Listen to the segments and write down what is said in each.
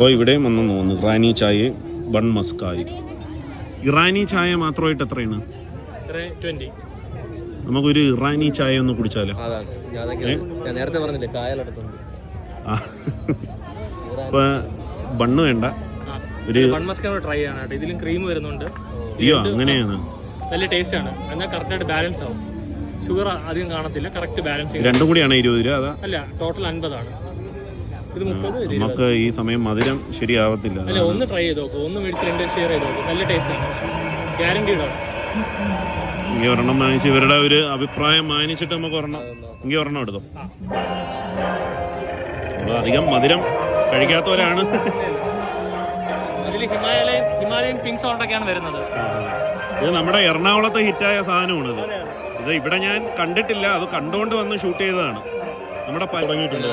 അപ്പോൾ ഇവിടെയും വന്ന് തോന്നുന്നു. ഇറാനി ചായ ബൺ മസ്കായി. ഇറാനി ചായ മാത്രമായിട്ട് എത്രയാണ്? നമുക്കൊരു ഇറാനി ചായ ഒന്ന് കുടിച്ചാലോ? നേരത്തെ പറഞ്ഞില്ലേ അപ്പോൾ ബണ്ണ് വേണ്ട. ഒരു ട്രൈ ചെയ്യണം ഇതിലും ക്രീം വരുന്നുണ്ട്. അയ്യോ അങ്ങനെയാണ്. നല്ല ടേസ്റ്റ് ആണ്. എന്നാൽ കറക്റ്റായിട്ട് ബാലൻസ് ആവും. ഷുഗർ അധികം കാണത്തില്ല കറക്റ്റ് ബാലൻസ് ചെയ്യും രണ്ടും കൂടിയാണ് ഇരുപത് രൂപ അല്ല ടോട്ടൽ അൻപതാണ്. ഇത് മുപ്പത് നമുക്ക് ഈ സമയം മധുരം ശരിയാവത്തില്ല. അല്ല ഒന്ന് ട്രൈ ചെയ്ത് നോക്കൂ. ഒന്ന് മേടിച്ച് രണ്ട് ഷെയർ ചെയ്ത് നോക്കൂ. നല്ല ടേസ്റ്റ് ഗ്യാരണ്ടീഡ് ആണ് ഈ ഒരെണ്ണം വാങ്ങിച്ച് ഇവരുടെ ഒരു അഭിപ്രായം മാനിച്ചിട്ട് നമുക്ക് ഒരെണ്ണം എങ്കിൽ ഒരെണ്ണം എടുത്തു അധികം മധുരം കഴിക്കാത്തവരാണ്. അതിൽ ഹിമാലയൻ ഹിമാലയൻ പിങ്ക് സോൾട്ട് ഒക്കെയാണ് വരുന്നത് ഇത് നമ്മുടെ എറണാകുളത്തെ ഹിറ്റായ സാധനമാണ് ഇത് ഇത് ഇവിടെ ഞാൻ കണ്ടിട്ടില്ല. അത് കണ്ടുകൊണ്ട് വന്ന് ഷൂട്ട് ചെയ്തതാണ്. നമ്മുടെ തുടങ്ങിയിട്ടുണ്ട്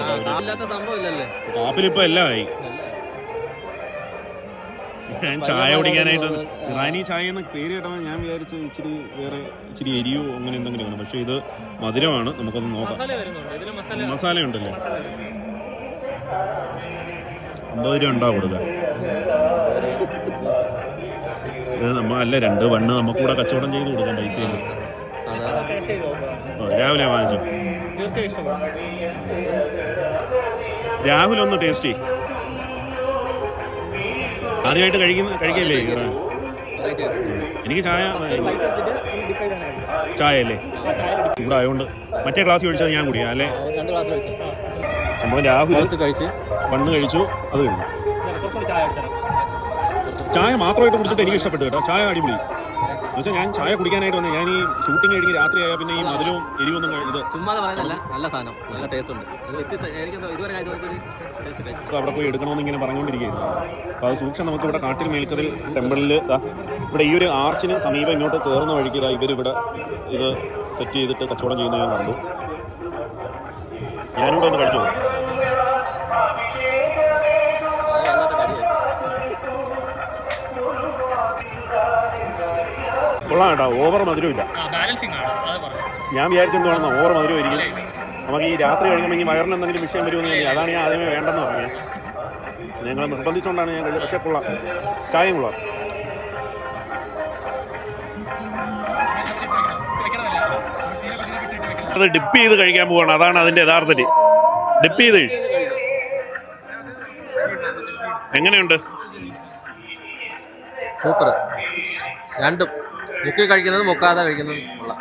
കാപ്പിലിപ്പോ എല്ലാം ആയി ഞാൻ ചായ കുടിക്കാനായിട്ട് ഇറാനി ചായ എന്ന പേര് കേട്ടപ്പോൾ ഞാൻ വിചാരിച്ചു ഇച്ചിരി വേറെ ഇച്ചിരി എരിയോ അങ്ങനെ എന്തെങ്കിലും ആണ്. പക്ഷെ ഇത് മധുരമാണ്. നമുക്കൊന്ന് നോക്കാം. മസാല ഉണ്ടല്ലേ? അമ്പത് രൂപ ഉണ്ടാവും കൊടുക്കാൻ ഇത് നമ്മ അല്ല രണ്ട് വണ്ണ് നമുക്കൂടെ കച്ചവടം ചെയ്ത് കൊടുക്കാം പൈസയിൽ അതാണ് ടേസ്റ്റ് ചെയ്ത് നോക്കാം രാവിലെ വാങ്ങിച്ചു? രാഹുൽ ഒന്ന് ടേസ്റ്റ് ആദ്യമായിട്ട് കഴിക്കുന്ന കഴിക്കല്ലേ? എനിക്ക് ചായ ചായ അല്ലേ ഇവിടെ ആയതുകൊണ്ട് മറ്റേ ക്ലാസ് കഴിച്ചത് ഞാൻ കുടിക്കാം അല്ലേ? സംഭവം രാഹുൽ കഴിച്ച്. പണ്ട് കഴിച്ചു അത് കഴിഞ്ഞു ചായ മാത്രമായിട്ട് കുടിച്ചിട്ട് എനിക്ക് ഇഷ്ടപ്പെട്ടു കേട്ടോ. ചായ അടിപൊളി. എന്നുവെച്ചാൽ ഞാൻ ചായ കുടിക്കാനായിട്ട് വന്നു. ഞാൻ ഈ ഷൂട്ടിംഗ് കഴിഞ്ഞ് രാത്രി ആയാൽ പിന്നെ ഈ മധുരവും എരിവൊന്നും ഒന്നും ഇത് ചുമ്മാതെ പറയുന്നല്ല നല്ല സാധനം. നല്ല ടേസ്റ്റ് ഉണ്ട്. അവിടെ പോയി എടുക്കണമെന്ന് ഇങ്ങനെ പറഞ്ഞുകൊണ്ടിരിക്കുകയായിരുന്നു. അപ്പോൾ അത് സൂക്ഷം നമുക്ക് ഇവിടെ കാട്ടിൽ മേൽക്കതിൽ ടെമ്പിളിൽ ഇവിടെ ഈ ഒരു ആർച്ചിന് സമീപം ഇങ്ങോട്ട് കയറുന്ന വഴിക്ക് ഇതാ ഇവരിവിടെ ഇത് സെറ്റ് ചെയ്തിട്ട് കച്ചവടം ചെയ്യുന്നത് ഞാൻ കണ്ടു. ഞാനിവിടെ ഒന്ന് കഴിച്ചു. കൊള്ളാം കേട്ടോ. ഓവർ മധുരമില്ല. ഞാൻ വിചാരിച്ചെന്തുവാണെന്ന് ഓവർ മധുരമായിരിക്കും. നമുക്ക് ഈ രാത്രി കഴിയുമ്പോൾ ഈ വയറിന് എന്തെങ്കിലും വിഷയം വരുമെന്ന് കഴിഞ്ഞാൽ അതാണ് ഞാൻ ആദ്യമേ വേണ്ടെന്ന് പറഞ്ഞത്. ഞങ്ങൾ നിർബന്ധിച്ചുകൊണ്ടാണ് ഞാൻ പക്ഷേ കൊള്ളാം. ചായയും കൊള്ളാം. അത് ഡിപ്പ് ചെയ്ത് കഴിക്കാൻ പോവാണ്. അതാണ് അതിന്റെ യഥാർത്ഥത്തിൽ. ഡിപ്പ് ചെയ്ത് എങ്ങനെയുണ്ട്? സൂപ്പർ. രണ്ടും. മുക്കി കഴിക്കുന്നത് മുക്കാതെ കഴിക്കുന്നത് ഉള്ള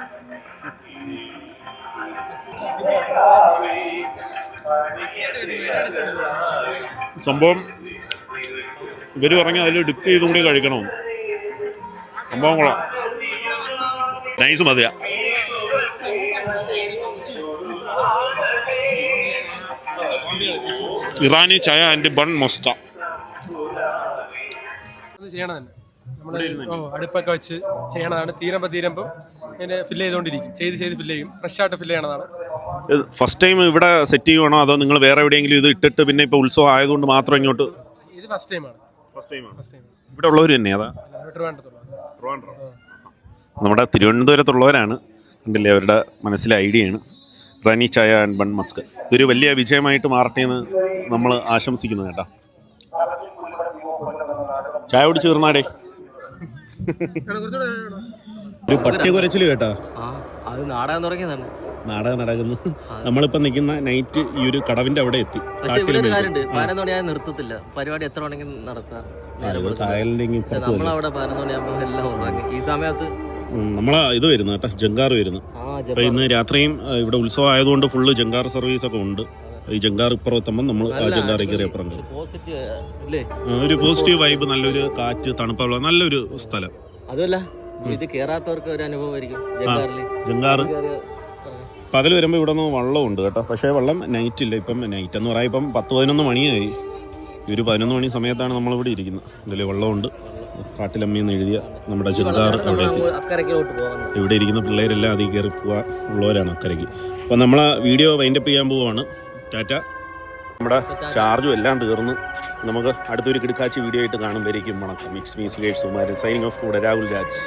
സംഭവം ഇവർ പറഞ്ഞ അതിൽ ഡിപ്പ് ചെയ്തും കൂടി കഴിക്കണം. സംഭവം കൊള്ളാം. നൈസ് മതിയാ. ഇറാനി ചായ ആൻഡ് ബൺ മൊസ്ത. ഇത് ചെയ്യണതന്നെ. നമ്മൾ അടുപ്പൊക്കെ വെച്ച് ചെയ്യണതാണ്. തീരുമ്പോ തീരുമ്പോ ഇങ്ങനെ ഫില്ല് ചെയ്തുകൊണ്ടിരിക്കും. ചെയ്ത് ചെയ്ത് ഫില്ല് ചെയ്യും. ഫ്രഷ് ആയിട്ട് ഫില്ല് ചെയ്യണതാണ്. ഫസ്റ്റ് ടൈം ഇവിടെ സെറ്റ് ചെയ്യുവാണോ? അതോ നിങ്ങൾ വേറെ എവിടെയെങ്കിലും ഇത് ഇട്ടിട്ട് പിന്നെ ഇപ്പൊ ഉത്സവം ആയതുകൊണ്ട് മാത്രം ഇങ്ങോട്ട് ഇത് ഫസ്റ്റ് ടൈമാണ് ഫസ്റ്റ് ടൈമാണ് ഫസ്റ്റ് ടൈം ഇവിടെ ഉള്ളവർ തന്നെ അതാ? നമ്മുടെ തിരുവനന്തപുരത്തുള്ളവരാണ്. കണ്ടില്ലേ? അവരുടെ മനസ്സിലെ ഐഡിയയാണ് റനി ചായ ആൻഡ് ബൺ മസ്ക്. ഇതൊരു വലിയ വിജയമായിട്ട് മാറട്ടെ എന്ന് നമ്മൾ ആശംസിക്കുന്നു കേട്ടോ. ചായ കുടിച്ച് തീർന്നാടേ. ഒരു പട്ടി കുരച്ചിൽ കേട്ടാ. അത് നാടകം തുടങ്ങിയതാണ്. നാടകം നടക്കുന്നു. നമ്മളിപ്പോ നിൽക്കുന്ന നൈറ്റ് ഈ ഒരു കടവിന്റെ അവിടെ എത്തി. പതിനൊന്ന് മണിയായി നിർത്തത്തില്ല. പരിപാടി എത്ര വേണമെങ്കിലും നടത്താം. നമ്മളവിടെ പതിനൊന്ന് മണിയാകുമ്പോൾ എല്ലാം ഉറങ്ങി. ഈ സമയത്ത് നമ്മളെ ഇത് വരുന്നു കേട്ടോ ജങ്കാർ വരുന്നു. ഇന്ന് രാത്രിയും ഇവിടെ ഉത്സവം ആയതുകൊണ്ട് ഫുള്ള് ജങ്കാർ സർവീസ് ഒക്കെ ഉണ്ട്. ഈ ജംഗാർ ഇപ്പുറം നമ്മൾ ആ ജങ്കാറിൽ കയറി അപ്പുറം കയറും. പോസിറ്റീവ് അല്ലേ ഒരു പോസിറ്റീവ് വൈബ് നല്ലൊരു കാറ്റ് തണുപ്പുള്ള നല്ലൊരു സ്ഥലം. അതുമല്ല ഇത് കേറാത്തവർക്ക് ഒരു അനുഭവമായിരിക്കും ജങ്കാറ്. പകൽ വരുമ്പോൾ ഇവിടെ നിന്ന് വള്ളമുണ്ട് കേട്ടോ. പക്ഷേ വെള്ളം നൈറ്റ് ഇല്ല. ഇപ്പം നൈറ്റ് എന്ന് പറയാം ഇപ്പം പത്ത് പതിനൊന്ന് മണിയായി ഒരു പതിനൊന്ന് മണി സമയത്താണ് നമ്മളിവിടെ ഇരിക്കുന്നത്. ഇതിൽ വെള്ളമുണ്ട് കാട്ടിലമ്മയെന്ന് എഴുതിയ നമ്മുടെ ജങ്കാർ അവിടെ ഇവിടെ ഇരിക്കുന്ന പിള്ളേരെല്ലാം അതിൽ കയറി പോവാ ഉള്ളവരാണ് അക്കരയ്ക്ക്. അപ്പം നമ്മൾ വീഡിയോ വൈൻഡപ്പ് ചെയ്യാൻ പോവാണ്. ടാറ്റ. നമ്മുടെ ചാർജും എല്ലാം തീർന്ന് നമുക്ക് അടുത്തൊരു കിടക്കാച്ചി വീഡിയോ ആയിട്ട് കാണുമ്പോഴേക്കും വണക്കം. മിക്സ് മീസ് ഗേഡ്സുമാരും സൈനിങ് ഓഫ് കൂടെ. രാഹുൽ രാജ്.